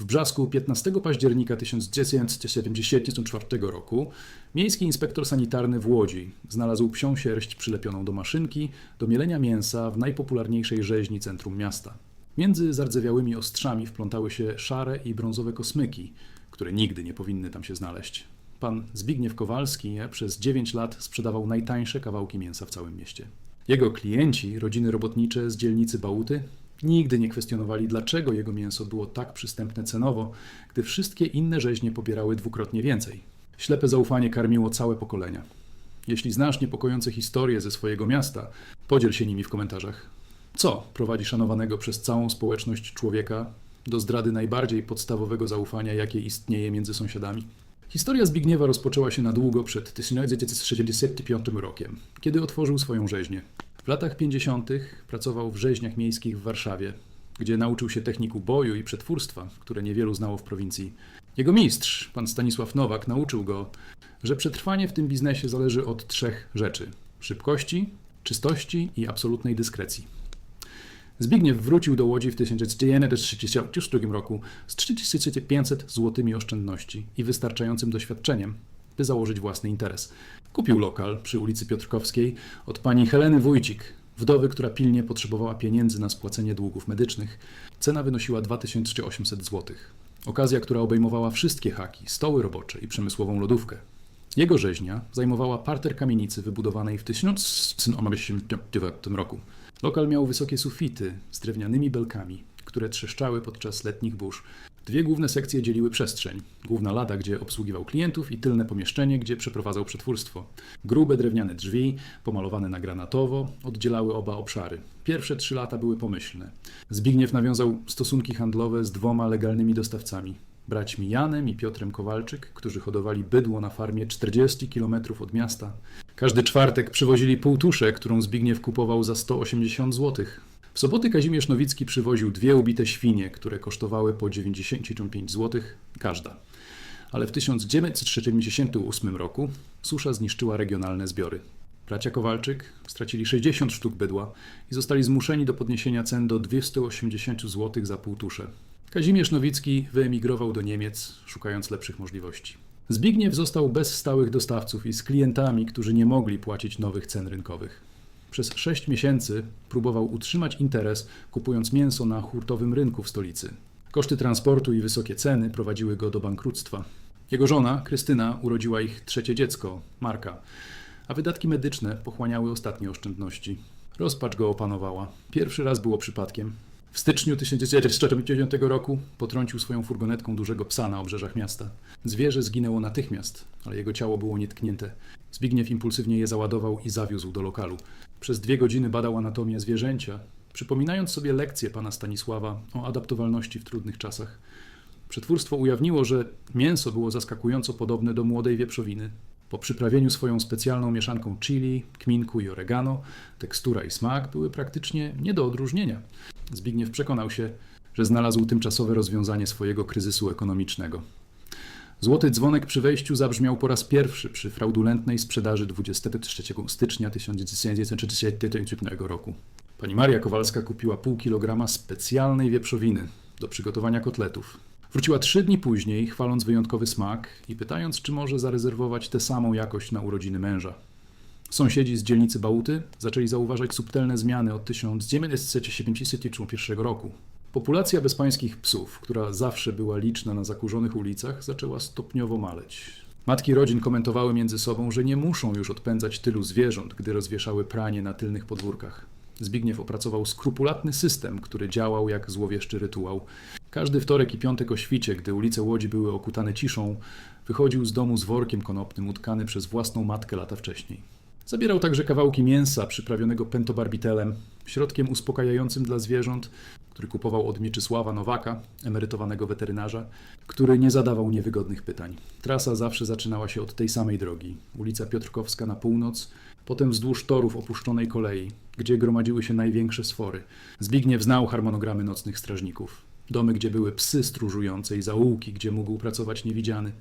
W brzasku 15 października 1974 roku miejski inspektor sanitarny w Łodzi znalazł psią sierść przylepioną do maszynki do mielenia mięsa w najpopularniejszej rzeźni centrum miasta. Między zardzewiałymi ostrzami wplątały się szare i brązowe kosmyki, które nigdy nie powinny tam się znaleźć. Pan Zbigniew Kowalski przez 9 lat sprzedawał najtańsze kawałki mięsa w całym mieście. Jego klienci, rodziny robotnicze z dzielnicy Bałuty, nigdy nie kwestionowali, dlaczego jego mięso było tak przystępne cenowo, gdy wszystkie inne rzeźnie pobierały dwukrotnie więcej. Ślepe zaufanie karmiło całe pokolenia. Jeśli znasz niepokojące historie ze swojego miasta, podziel się nimi w komentarzach. Co prowadzi szanowanego przez całą społeczność człowieka do zdrady najbardziej podstawowego zaufania, jakie istnieje między sąsiadami? Historia Zbigniewa rozpoczęła się na długo przed 1965 rokiem, kiedy otworzył swoją rzeźnię. Latach 50. pracował w rzeźniach miejskich w Warszawie, gdzie nauczył się techniku boju i przetwórstwa, które niewielu znało w prowincji. Jego mistrz, pan Stanisław Nowak, nauczył go, że przetrwanie w tym biznesie zależy od trzech rzeczy: szybkości, czystości i absolutnej dyskrecji. Zbigniew wrócił do Łodzi w 1932 roku z 3500 złotymi oszczędności i wystarczającym doświadczeniem, by założyć własny interes. Kupił lokal przy ulicy Piotrkowskiej od pani Heleny Wójcik, wdowy, która pilnie potrzebowała pieniędzy na spłacenie długów medycznych. Cena wynosiła 2800 zł. Okazja, która obejmowała wszystkie haki, stoły robocze i przemysłową lodówkę. Jego rzeźnia zajmowała parter kamienicy wybudowanej w 1989 roku. Lokal miał wysokie sufity z drewnianymi belkami, które trzeszczały podczas letnich burz. Dwie główne sekcje dzieliły przestrzeń. Główna lada, gdzie obsługiwał klientów i tylne pomieszczenie, gdzie przeprowadzał przetwórstwo. Grube drewniane drzwi, pomalowane na granatowo, oddzielały oba obszary. Pierwsze trzy lata były pomyślne. Zbigniew nawiązał stosunki handlowe z dwoma legalnymi dostawcami. Braćmi Janem i Piotrem Kowalczyk, którzy hodowali bydło na farmie 40 km od miasta. Każdy czwartek przywozili półtuszę, którą Zbigniew kupował za 180 zł. W soboty Kazimierz Nowicki przywoził dwie ubite świnie, które kosztowały po 95 zł każda. Ale w 1978 roku susza zniszczyła regionalne zbiory. Bracia Kowalczyk stracili 60 sztuk bydła i zostali zmuszeni do podniesienia cen do 280 zł za półtuszę. Kazimierz Nowicki wyemigrował do Niemiec, szukając lepszych możliwości. Zbigniew został bez stałych dostawców i z klientami, którzy nie mogli płacić nowych cen rynkowych. Przez sześć miesięcy próbował utrzymać interes, kupując mięso na hurtowym rynku w stolicy. Koszty transportu i wysokie ceny prowadziły go do bankructwa. Jego żona, Krystyna, urodziła ich trzecie dziecko, Marka, a wydatki medyczne pochłaniały ostatnie oszczędności. Rozpacz go opanowała. Pierwszy raz było przypadkiem. W styczniu 1949 roku potrącił swoją furgonetką dużego psa na obrzeżach miasta. Zwierzę zginęło natychmiast, ale jego ciało było nietknięte. Zbigniew impulsywnie je załadował i zawiózł do lokalu. Przez dwie godziny badał anatomię zwierzęcia, przypominając sobie lekcję pana Stanisława o adaptowalności w trudnych czasach. Przetwórstwo ujawniło, że mięso było zaskakująco podobne do młodej wieprzowiny. Po przyprawieniu swoją specjalną mieszanką chili, kminku i oregano, tekstura i smak były praktycznie nie do odróżnienia. Zbigniew przekonał się, że znalazł tymczasowe rozwiązanie swojego kryzysu ekonomicznego. Złoty dzwonek przy wejściu zabrzmiał po raz pierwszy przy fraudulentnej sprzedaży 23 stycznia 1937 roku. Pani Maria Kowalska kupiła pół kilograma specjalnej wieprzowiny do przygotowania kotletów. Wróciła trzy dni później, chwaląc wyjątkowy smak i pytając, czy może zarezerwować tę samą jakość na urodziny męża. Sąsiedzi z dzielnicy Bałuty zaczęli zauważać subtelne zmiany od 1971 roku. Populacja bezpańskich psów, która zawsze była liczna na zakurzonych ulicach, zaczęła stopniowo maleć. Matki rodzin komentowały między sobą, że nie muszą już odpędzać tylu zwierząt, gdy rozwieszały pranie na tylnych podwórkach. Zbigniew opracował skrupulatny system, który działał jak złowieszczy rytuał. Każdy wtorek i piątek o świcie, gdy ulice Łodzi były okutane ciszą, wychodził z domu z workiem konopnym utkany przez własną matkę lata wcześniej. Zabierał także kawałki mięsa przyprawionego pentobarbitelem, środkiem uspokajającym dla zwierząt, który kupował od Mieczysława Nowaka, emerytowanego weterynarza, który nie zadawał niewygodnych pytań. Trasa zawsze zaczynała się od tej samej drogi. Ulica Piotrkowska na północ, potem wzdłuż torów opuszczonej kolei, gdzie gromadziły się największe sfory. Zbigniew znał harmonogramy nocnych strażników. Domy, gdzie były psy stróżujące i zaułki, gdzie mógł pracować niewidziany.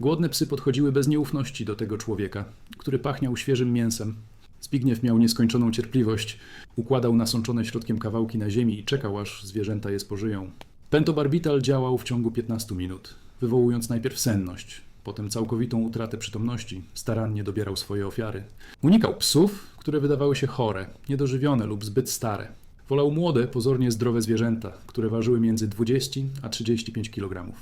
Głodne psy podchodziły bez nieufności do tego człowieka, który pachniał świeżym mięsem. Zbigniew miał nieskończoną cierpliwość, układał nasączone środkiem kawałki na ziemi i czekał, aż zwierzęta je spożyją. Pentobarbital działał w ciągu 15 minut, wywołując najpierw senność, potem całkowitą utratę przytomności, starannie dobierał swoje ofiary. Unikał psów, które wydawały się chore, niedożywione lub zbyt stare. Wolał młode, pozornie zdrowe zwierzęta, które ważyły między 20 a 35 kg.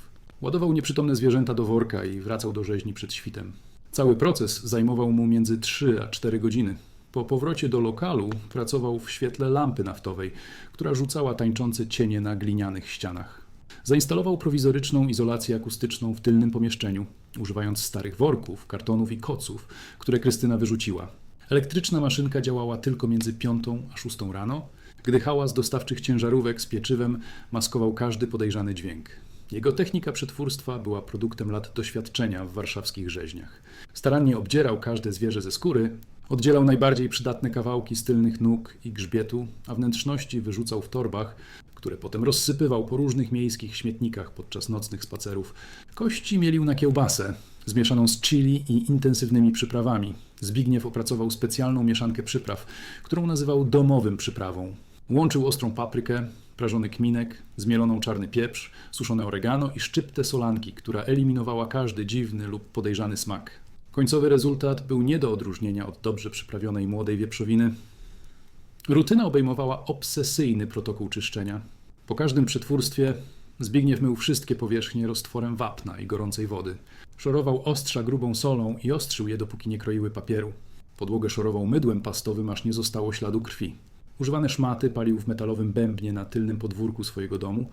Ładował nieprzytomne zwierzęta do worka i wracał do rzeźni przed świtem. Cały proces zajmował mu między 3 a 4 godziny. Po powrocie do lokalu pracował w świetle lampy naftowej, która rzucała tańczące cienie na glinianych ścianach. Zainstalował prowizoryczną izolację akustyczną w tylnym pomieszczeniu, używając starych worków, kartonów i koców, które Krystyna wyrzuciła. Elektryczna maszynka działała tylko między 5 a 6 rano, gdy hałas dostawczych ciężarówek z pieczywem maskował każdy podejrzany dźwięk. Jego technika przetwórstwa była produktem lat doświadczenia w warszawskich rzeźniach. Starannie obdzierał każde zwierzę ze skóry, oddzielał najbardziej przydatne kawałki z tylnych nóg i grzbietu, a wnętrzności wyrzucał w torbach, które potem rozsypywał po różnych miejskich śmietnikach podczas nocnych spacerów. Kości mielił na kiełbasę, zmieszaną z chili i intensywnymi przyprawami. Zbigniew opracował specjalną mieszankę przypraw, którą nazywał domowym przyprawą. Łączył ostrą paprykę, prażony kminek, zmieloną czarny pieprz, suszone oregano i szczyptę solanki, która eliminowała każdy dziwny lub podejrzany smak. Końcowy rezultat był nie do odróżnienia od dobrze przyprawionej młodej wieprzowiny. Rutyna obejmowała obsesyjny protokół czyszczenia. Po każdym przetwórstwie Zbigniew mył wszystkie powierzchnie roztworem wapna i gorącej wody. Szorował ostrza grubą solą i ostrzył je, dopóki nie kroiły papieru. Podłogę szorował mydłem pastowym, aż nie zostało śladu krwi. Używane szmaty palił w metalowym bębnie na tylnym podwórku swojego domu.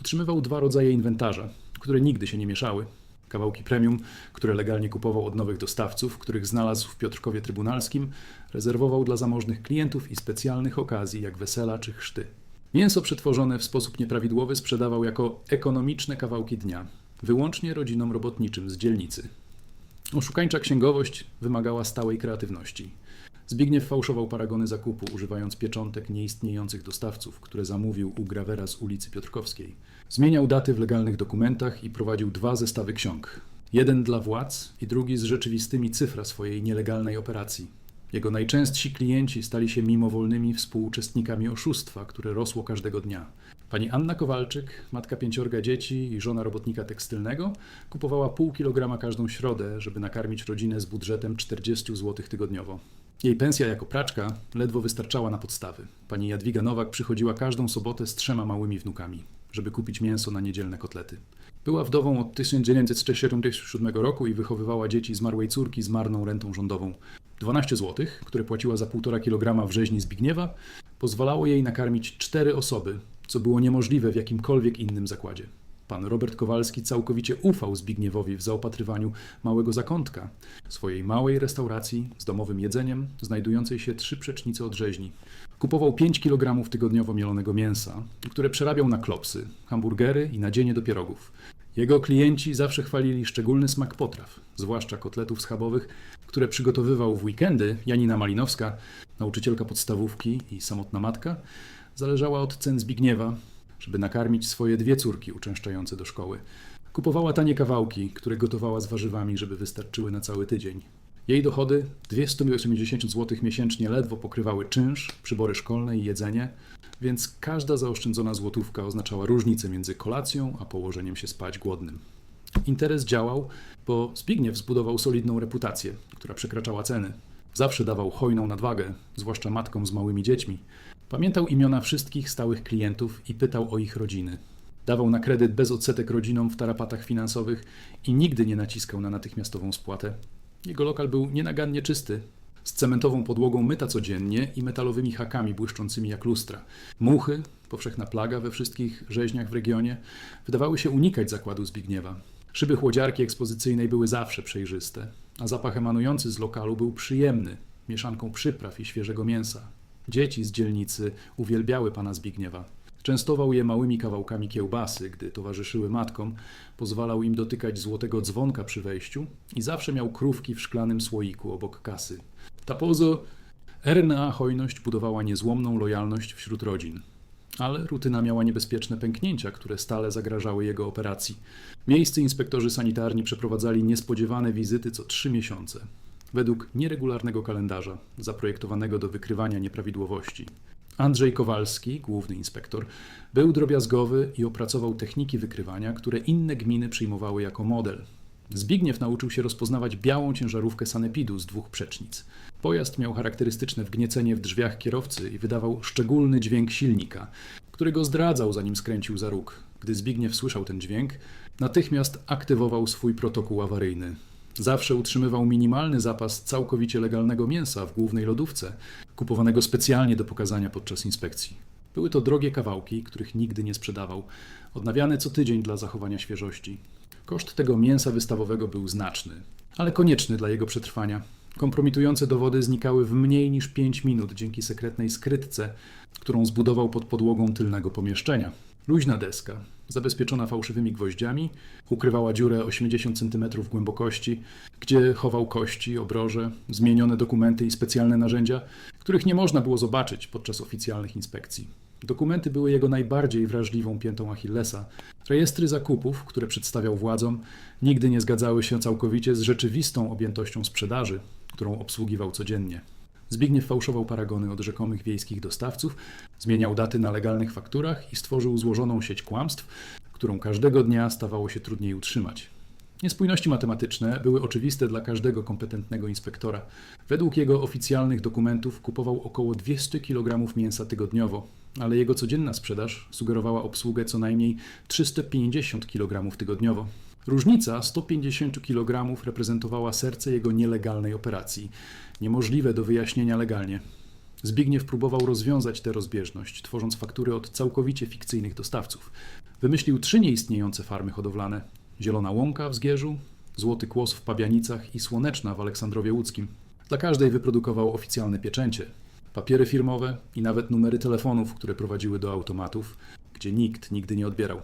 Utrzymywał dwa rodzaje inwentarza, które nigdy się nie mieszały. Kawałki premium, które legalnie kupował od nowych dostawców, których znalazł w Piotrkowie Trybunalskim, rezerwował dla zamożnych klientów i specjalnych okazji, jak wesela czy chrzty. Mięso przetworzone w sposób nieprawidłowy sprzedawał jako ekonomiczne kawałki dnia, wyłącznie rodzinom robotniczym z dzielnicy. Oszukańcza księgowość wymagała stałej kreatywności. Zbigniew fałszował paragony zakupu, używając pieczątek nieistniejących dostawców, które zamówił u grawera z ulicy Piotrkowskiej. Zmieniał daty w legalnych dokumentach i prowadził dwa zestawy ksiąg. Jeden dla władz i drugi z rzeczywistymi cyfra swojej nielegalnej operacji. Jego najczęstsi klienci stali się mimowolnymi współuczestnikami oszustwa, które rosło każdego dnia. Pani Anna Kowalczyk, matka pięciorga dzieci i żona robotnika tekstylnego, kupowała pół kilograma każdą środę, żeby nakarmić rodzinę z budżetem 40 zł tygodniowo. Jej pensja jako praczka ledwo wystarczała na podstawy. Pani Jadwiga Nowak przychodziła każdą sobotę z trzema małymi wnukami, żeby kupić mięso na niedzielne kotlety. Była wdową od 1977 roku i wychowywała dzieci zmarłej córki z marną rentą rządową. 12 zł, które płaciła za 1,5 kg w rzeźni Zbigniewa, pozwalało jej nakarmić cztery osoby, co było niemożliwe w jakimkolwiek innym zakładzie. Pan Robert Kowalski całkowicie ufał Zbigniewowi w zaopatrywaniu małego zakątka, swojej małej restauracji z domowym jedzeniem, znajdującej się trzy przecznice od rzeźni. Kupował 5 kg tygodniowo mielonego mięsa, które przerabiał na klopsy, hamburgery i nadzienie do pierogów. Jego klienci zawsze chwalili szczególny smak potraw, zwłaszcza kotletów schabowych, które przygotowywał w weekendy Janina Malinowska, nauczycielka podstawówki i samotna matka, zależała od cen Zbigniewa, żeby nakarmić swoje dwie córki uczęszczające do szkoły. Kupowała tanie kawałki, które gotowała z warzywami, żeby wystarczyły na cały tydzień. Jej dochody 280 zł miesięcznie ledwo pokrywały czynsz, przybory szkolne i jedzenie, więc każda zaoszczędzona złotówka oznaczała różnicę między kolacją a położeniem się spać głodnym. Interes działał, bo Zbigniew zbudował solidną reputację, która przekraczała ceny. Zawsze dawał hojną nadwagę, zwłaszcza matkom z małymi dziećmi. Pamiętał imiona wszystkich stałych klientów i pytał o ich rodziny. Dawał na kredyt bez odsetek rodzinom w tarapatach finansowych i nigdy nie naciskał na natychmiastową spłatę. Jego lokal był nienagannie czysty, z cementową podłogą myta codziennie i metalowymi hakami błyszczącymi jak lustra. Muchy, powszechna plaga we wszystkich rzeźniach w regionie, wydawały się unikać zakładu Zbigniewa. Szyby chłodziarki ekspozycyjnej były zawsze przejrzyste, a zapach emanujący z lokalu był przyjemny, mieszanką przypraw i świeżego mięsa. Dzieci z dzielnicy uwielbiały pana Zbigniewa. Częstował je małymi kawałkami kiełbasy, gdy towarzyszyły matkom, pozwalał im dotykać złotego dzwonka przy wejściu i zawsze miał krówki w szklanym słoiku obok kasy. Ta pozo RNA hojność budowała niezłomną lojalność wśród rodzin. Ale rutyna miała niebezpieczne pęknięcia, które stale zagrażały jego operacji. Miejscy inspektorzy sanitarni przeprowadzali niespodziewane wizyty co trzy miesiące, według nieregularnego kalendarza, zaprojektowanego do wykrywania nieprawidłowości. Andrzej Kowalski, główny inspektor, był drobiazgowy i opracował techniki wykrywania, które inne gminy przyjmowały jako model. Zbigniew nauczył się rozpoznawać białą ciężarówkę sanepidu z dwóch przecznic. Pojazd miał charakterystyczne wgniecenie w drzwiach kierowcy i wydawał szczególny dźwięk silnika, który go zdradzał, zanim skręcił za róg. Gdy Zbigniew słyszał ten dźwięk, natychmiast aktywował swój protokół awaryjny. Zawsze utrzymywał minimalny zapas całkowicie legalnego mięsa w głównej lodówce, kupowanego specjalnie do pokazania podczas inspekcji. Były to drogie kawałki, których nigdy nie sprzedawał, odnawiane co tydzień dla zachowania świeżości. Koszt tego mięsa wystawowego był znaczny, ale konieczny dla jego przetrwania. Kompromitujące dowody znikały w mniej niż 5 minut dzięki sekretnej skrytce, którą zbudował pod podłogą tylnego pomieszczenia. Luźna deska, zabezpieczona fałszywymi gwoździami, ukrywała dziurę 80 cm głębokości, gdzie chował kości, obroże, zmienione dokumenty i specjalne narzędzia, których nie można było zobaczyć podczas oficjalnych inspekcji. Dokumenty były jego najbardziej wrażliwą piętą Achillesa. Rejestry zakupów, które przedstawiał władzom, nigdy nie zgadzały się całkowicie z rzeczywistą objętością sprzedaży, którą obsługiwał codziennie. Zbigniew fałszował paragony od rzekomych wiejskich dostawców, zmieniał daty na legalnych fakturach i stworzył złożoną sieć kłamstw, którą każdego dnia stawało się trudniej utrzymać. Niespójności matematyczne były oczywiste dla każdego kompetentnego inspektora. Według jego oficjalnych dokumentów kupował około 200 kg mięsa tygodniowo, ale jego codzienna sprzedaż sugerowała obsługę co najmniej 350 kg tygodniowo. Różnica 150 kg reprezentowała serce jego nielegalnej operacji, niemożliwe do wyjaśnienia legalnie. Zbigniew próbował rozwiązać tę rozbieżność, tworząc faktury od całkowicie fikcyjnych dostawców. Wymyślił trzy nieistniejące farmy hodowlane: Zielona Łąka w Zgierzu, Złoty Kłos w Pabianicach i Słoneczna w Aleksandrowie Łódzkim. Dla każdej wyprodukował oficjalne pieczęcie, papiery firmowe i nawet numery telefonów, które prowadziły do automatów, gdzie nikt nigdy nie odbierał.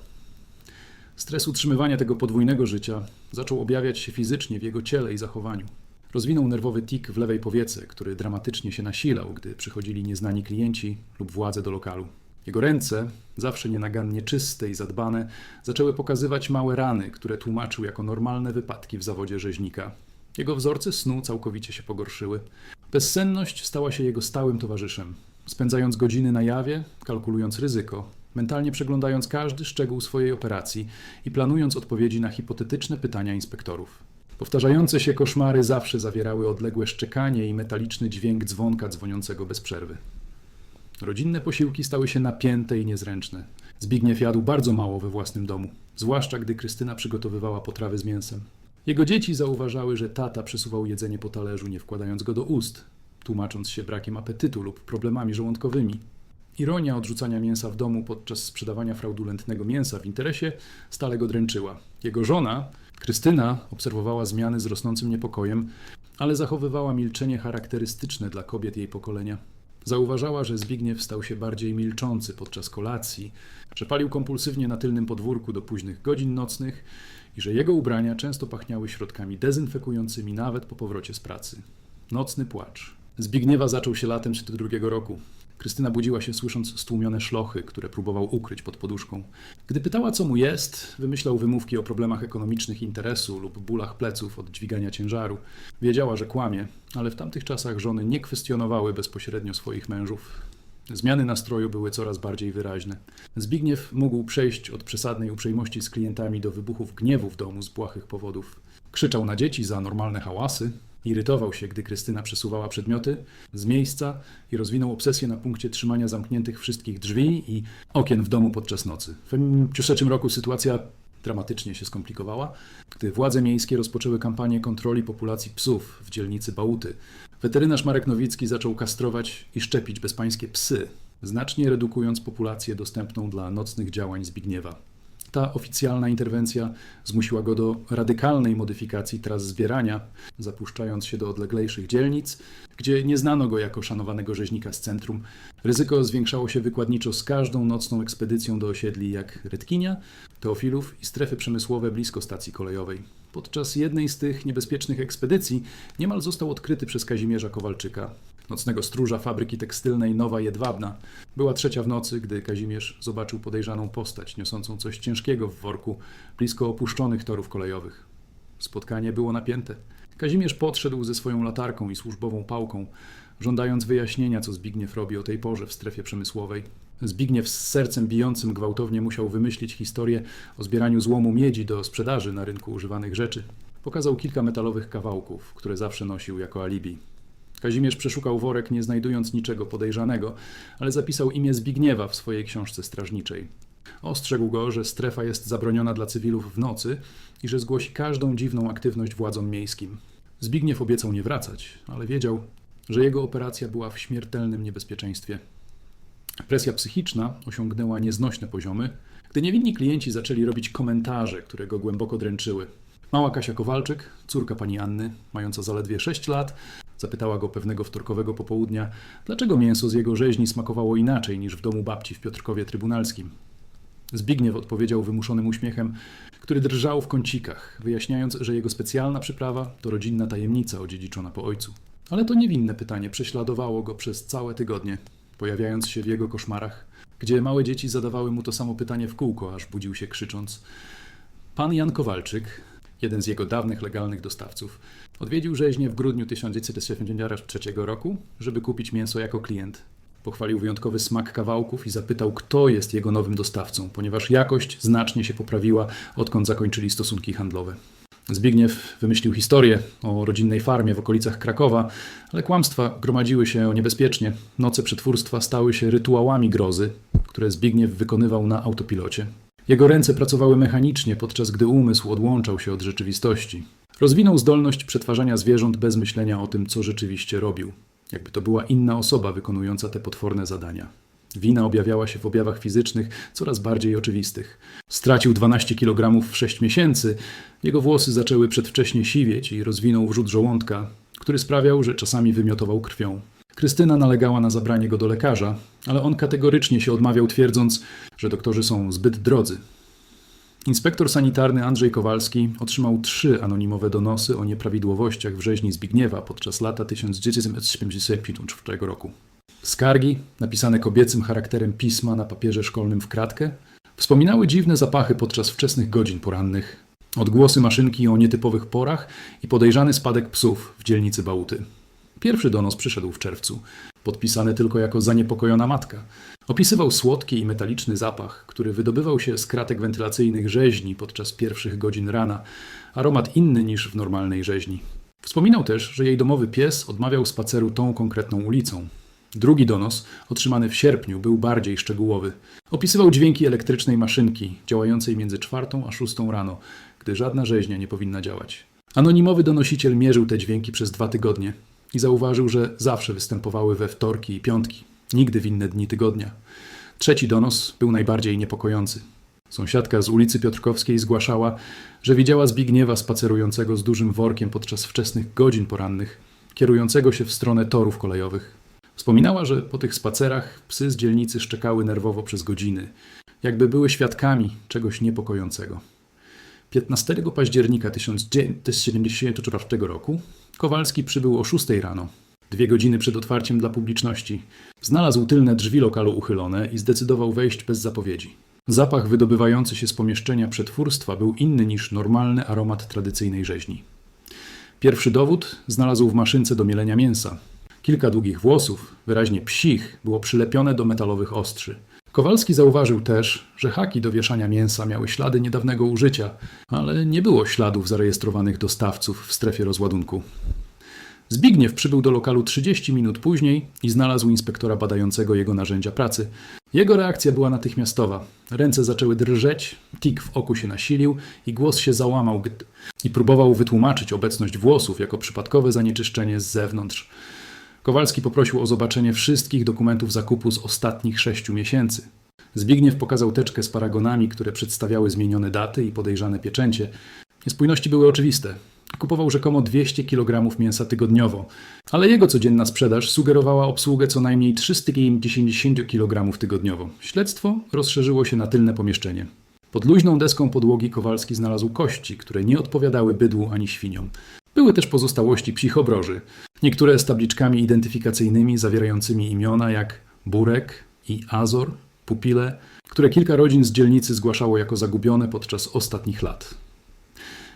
Stres utrzymywania tego podwójnego życia zaczął objawiać się fizycznie w jego ciele i zachowaniu. Rozwinął nerwowy tik w lewej powiece, który dramatycznie się nasilał, gdy przychodzili nieznani klienci lub władze do lokalu. Jego ręce, zawsze nienagannie czyste i zadbane, zaczęły pokazywać małe rany, które tłumaczył jako normalne wypadki w zawodzie rzeźnika. Jego wzorce snu całkowicie się pogorszyły. Bezsenność stała się jego stałym towarzyszem. Spędzając godziny na jawie, kalkulując ryzyko, mentalnie przeglądając każdy szczegół swojej operacji i planując odpowiedzi na hipotetyczne pytania inspektorów. Powtarzające się koszmary zawsze zawierały odległe szczekanie i metaliczny dźwięk dzwonka dzwoniącego bez przerwy. Rodzinne posiłki stały się napięte i niezręczne. Zbigniew jadł bardzo mało we własnym domu, zwłaszcza gdy Krystyna przygotowywała potrawy z mięsem. Jego dzieci zauważały, że tata przesuwał jedzenie po talerzu, nie wkładając go do ust, tłumacząc się brakiem apetytu lub problemami żołądkowymi. Ironia odrzucania mięsa w domu podczas sprzedawania fraudulentnego mięsa w interesie stale go dręczyła. Jego żona, Krystyna, obserwowała zmiany z rosnącym niepokojem, ale zachowywała milczenie charakterystyczne dla kobiet jej pokolenia. Zauważała, że Zbigniew stał się bardziej milczący podczas kolacji, że palił kompulsywnie na tylnym podwórku do późnych godzin nocnych i że jego ubrania często pachniały środkami dezynfekującymi nawet po powrocie z pracy. Nocny płacz. Zbigniewa zaczął się latem 1942 roku. Krystyna budziła się słysząc stłumione szlochy, które próbował ukryć pod poduszką. Gdy pytała, co mu jest, wymyślał wymówki o problemach ekonomicznych interesu lub bólach pleców od dźwigania ciężaru. Wiedziała, że kłamie, ale w tamtych czasach żony nie kwestionowały bezpośrednio swoich mężów. Zmiany nastroju były coraz bardziej wyraźne. Zbigniew mógł przejść od przesadnej uprzejmości z klientami do wybuchów gniewu w domu z błahych powodów. Krzyczał na dzieci za normalne hałasy, Irytował się, gdy Krystyna przesuwała przedmioty z miejsca i rozwinął obsesję na punkcie trzymania zamkniętych wszystkich drzwi i okien w domu podczas nocy. W 1953 roku sytuacja dramatycznie się skomplikowała, gdy władze miejskie rozpoczęły kampanię kontroli populacji psów w dzielnicy Bałuty. Weterynarz Marek Nowicki zaczął kastrować i szczepić bezpańskie psy, znacznie redukując populację dostępną dla nocnych działań Zbigniewa. Ta oficjalna interwencja zmusiła go do radykalnej modyfikacji tras zbierania, zapuszczając się do odleglejszych dzielnic, gdzie nie znano go jako szanowanego rzeźnika z centrum. Ryzyko zwiększało się wykładniczo z każdą nocną ekspedycją do osiedli jak Rytkinia, Teofilów i strefy przemysłowe blisko stacji kolejowej. Podczas jednej z tych niebezpiecznych ekspedycji niemal został odkryty przez Kazimierza Kowalczyka, nocnego stróża fabryki tekstylnej Nowa Jedwabna. Była trzecia w nocy, gdy Kazimierz zobaczył podejrzaną postać niosącą coś ciężkiego w worku blisko opuszczonych torów kolejowych. Spotkanie było napięte. Kazimierz podszedł ze swoją latarką i służbową pałką, żądając wyjaśnienia, co Zbigniew robi o tej porze w strefie przemysłowej. Zbigniew z sercem bijącym gwałtownie musiał wymyślić historię o zbieraniu złomu miedzi do sprzedaży na rynku używanych rzeczy. Pokazał kilka metalowych kawałków, które zawsze nosił jako alibi. Kazimierz przeszukał worek, nie znajdując niczego podejrzanego, ale zapisał imię Zbigniewa w swojej książce strażniczej. Ostrzegł go, że strefa jest zabroniona dla cywilów w nocy i że zgłosi każdą dziwną aktywność władzom miejskim. Zbigniew obiecał nie wracać, ale wiedział, że jego operacja była w śmiertelnym niebezpieczeństwie. Presja psychiczna osiągnęła nieznośne poziomy, gdy niewinni klienci zaczęli robić komentarze, które go głęboko dręczyły. Mała Kasia Kowalczyk, córka pani Anny, mająca zaledwie 6 lat, zapytała go pewnego wtorkowego popołudnia, dlaczego mięso z jego rzeźni smakowało inaczej niż w domu babci w Piotrkowie Trybunalskim. Zbigniew odpowiedział wymuszonym uśmiechem, który drżał w kącikach, wyjaśniając, że jego specjalna przyprawa to rodzinna tajemnica odziedziczona po ojcu. Ale to niewinne pytanie prześladowało go przez całe tygodnie, pojawiając się w jego koszmarach, gdzie małe dzieci zadawały mu to samo pytanie w kółko, aż budził się krzycząc. Pan Jan Kowalczyk, jeden z jego dawnych legalnych dostawców, odwiedził rzeźnię w grudniu 1973 roku, żeby kupić mięso jako klient. Pochwalił wyjątkowy smak kawałków i zapytał, kto jest jego nowym dostawcą, ponieważ jakość znacznie się poprawiła, odkąd zakończyli stosunki handlowe. Zbigniew wymyślił historię o rodzinnej farmie w okolicach Krakowa, ale kłamstwa gromadziły się niebezpiecznie. Noce przetwórstwa stały się rytuałami grozy, które Zbigniew wykonywał na autopilocie. Jego ręce pracowały mechanicznie, podczas gdy umysł odłączał się od rzeczywistości. Rozwinął zdolność przetwarzania zwierząt bez myślenia o tym, co rzeczywiście robił, jakby to była inna osoba wykonująca te potworne zadania. Wina objawiała się w objawach fizycznych coraz bardziej oczywistych. Stracił 12 kg w 6 miesięcy, jego włosy zaczęły przedwcześnie siwieć i rozwinął wrzód żołądka, który sprawiał, że czasami wymiotował krwią. Krystyna nalegała na zabranie go do lekarza, ale on kategorycznie się odmawiał, twierdząc, że doktorzy są zbyt drodzy. Inspektor sanitarny Andrzej Kowalski otrzymał trzy anonimowe donosy o nieprawidłowościach w rzeźni Zbigniewa podczas lata 1974 roku. Skargi, napisane kobiecym charakterem pisma na papierze szkolnym w kratkę, wspominały dziwne zapachy podczas wczesnych godzin porannych, odgłosy maszynki o nietypowych porach i podejrzany spadek psów w dzielnicy Bałuty. Pierwszy donos przyszedł w czerwcu, podpisany tylko jako zaniepokojona matka. Opisywał słodki i metaliczny zapach, który wydobywał się z kratek wentylacyjnych rzeźni podczas pierwszych godzin rana, aromat inny niż w normalnej rzeźni. Wspominał też, że jej domowy pies odmawiał spaceru tą konkretną ulicą. Drugi donos, otrzymany w sierpniu, był bardziej szczegółowy. Opisywał dźwięki elektrycznej maszynki, działającej między czwartą a szóstą rano, gdy żadna rzeźnia nie powinna działać. Anonimowy donosiciel mierzył te dźwięki przez dwa tygodnie i zauważył, że zawsze występowały we wtorki i piątki, nigdy w inne dni tygodnia. Trzeci donos był najbardziej niepokojący. Sąsiadka z ulicy Piotrkowskiej zgłaszała, że widziała Zbigniewa spacerującego z dużym workiem podczas wczesnych godzin porannych, kierującego się w stronę torów kolejowych. Wspominała, że po tych spacerach psy z dzielnicy szczekały nerwowo przez godziny, jakby były świadkami czegoś niepokojącego. 15 października 1974 roku Kowalski przybył o 6 rano, dwie godziny przed otwarciem dla publiczności. Znalazł tylne drzwi lokalu uchylone i zdecydował wejść bez zapowiedzi. Zapach wydobywający się z pomieszczenia przetwórstwa był inny niż normalny aromat tradycyjnej rzeźni. Pierwszy dowód znalazł w maszynce do mielenia mięsa. Kilka długich włosów, wyraźnie psich, było przylepione do metalowych ostrzy. Kowalski zauważył też, że haki do wieszania mięsa miały ślady niedawnego użycia, ale nie było śladów zarejestrowanych dostawców w strefie rozładunku. Zbigniew przybył do lokalu 30 minut później i znalazł inspektora badającego jego narzędzia pracy. Jego reakcja była natychmiastowa. Ręce zaczęły drżeć, tik w oku się nasilił i głos się załamał i próbował wytłumaczyć obecność włosów jako przypadkowe zanieczyszczenie z zewnątrz. Kowalski poprosił o zobaczenie wszystkich dokumentów zakupu z ostatnich sześciu miesięcy. Zbigniew pokazał teczkę z paragonami, które przedstawiały zmienione daty i podejrzane pieczęcie. Niespójności były oczywiste. Kupował rzekomo 200 kg mięsa tygodniowo, ale jego codzienna sprzedaż sugerowała obsługę co najmniej 390 kg tygodniowo. Śledztwo rozszerzyło się na tylne pomieszczenie. Pod luźną deską podłogi Kowalski znalazł kości, które nie odpowiadały bydłu ani świniom. Były też pozostałości psich obroży, niektóre z tabliczkami identyfikacyjnymi zawierającymi imiona jak Burek i Azor, pupile, które kilka rodzin z dzielnicy zgłaszało jako zagubione podczas ostatnich lat.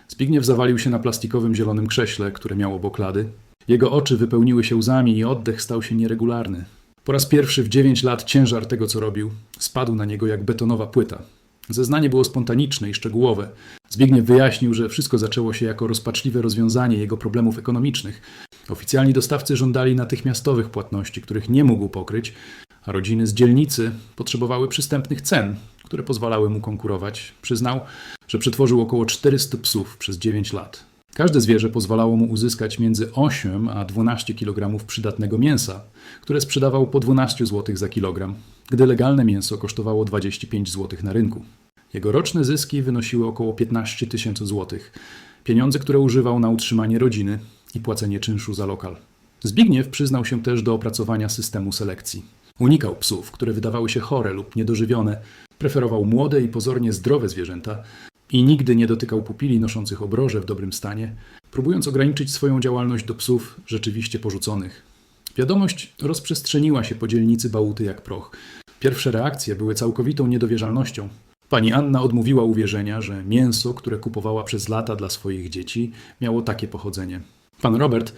Zbigniew zawalił się na plastikowym zielonym krześle, które miało boklady. Jego oczy wypełniły się łzami i oddech stał się nieregularny. Po raz pierwszy w 9 lat ciężar tego, co robił, spadł na niego jak betonowa płyta. Zeznanie było spontaniczne i szczegółowe. Zbigniew wyjaśnił, że wszystko zaczęło się jako rozpaczliwe rozwiązanie jego problemów ekonomicznych. Oficjalni dostawcy żądali natychmiastowych płatności, których nie mógł pokryć, a rodziny z dzielnicy potrzebowały przystępnych cen, które pozwalały mu konkurować. Przyznał, że przetworzył około 400 psów przez 9 lat. Każde zwierzę pozwalało mu uzyskać między 8 a 12 kg przydatnego mięsa, które sprzedawał po 12 zł za kilogram, gdy legalne mięso kosztowało 25 zł na rynku. Jego roczne zyski wynosiły około 15 tysięcy złotych, pieniądze, które używał na utrzymanie rodziny i płacenie czynszu za lokal. Zbigniew przyznał się też do opracowania systemu selekcji. Unikał psów, które wydawały się chore lub niedożywione, preferował młode i pozornie zdrowe zwierzęta i nigdy nie dotykał pupili noszących obroże w dobrym stanie, próbując ograniczyć swoją działalność do psów rzeczywiście porzuconych. Wiadomość rozprzestrzeniła się po dzielnicy Bałuty jak proch. Pierwsze reakcje były całkowitą niedowierzalnością. Pani Anna odmówiła uwierzenia, że mięso, które kupowała przez lata dla swoich dzieci, miało takie pochodzenie. Pan Robert